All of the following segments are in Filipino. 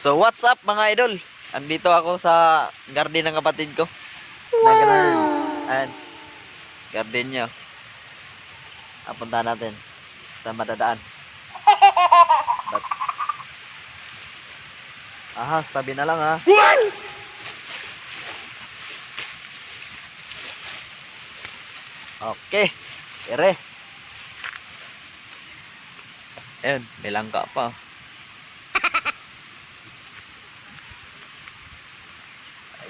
So what's up mga idol? Andito ako sa garden ng kapatid ko. Wow! Ayan. Garden niya. Apunta natin sa madadaan. But, Ahas, tabi na lang ha. Okay. Ere. Ayun, may langka pa.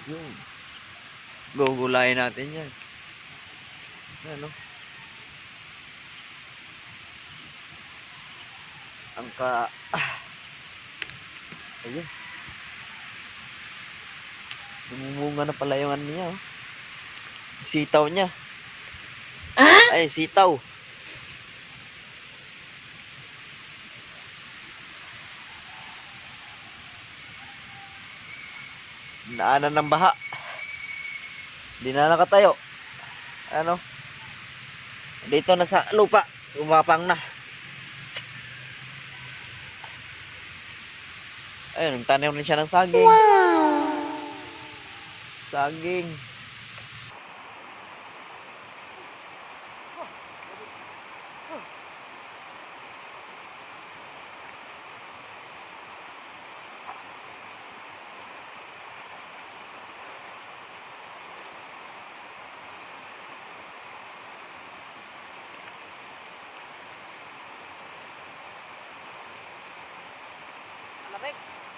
Ayun. Gugulayin natin yan. Ano? Ang ka... Ah. Ayun. Dumumunga na pala yung ano niya. Oh. Sitaw niya. Ay, sitaw. Naanan ng baha. Hindi na nakatayo. Ano? Dito na sa lupa. Umapang na. Ayun, nagtanim rin siya ng saging. Saging. Malamig.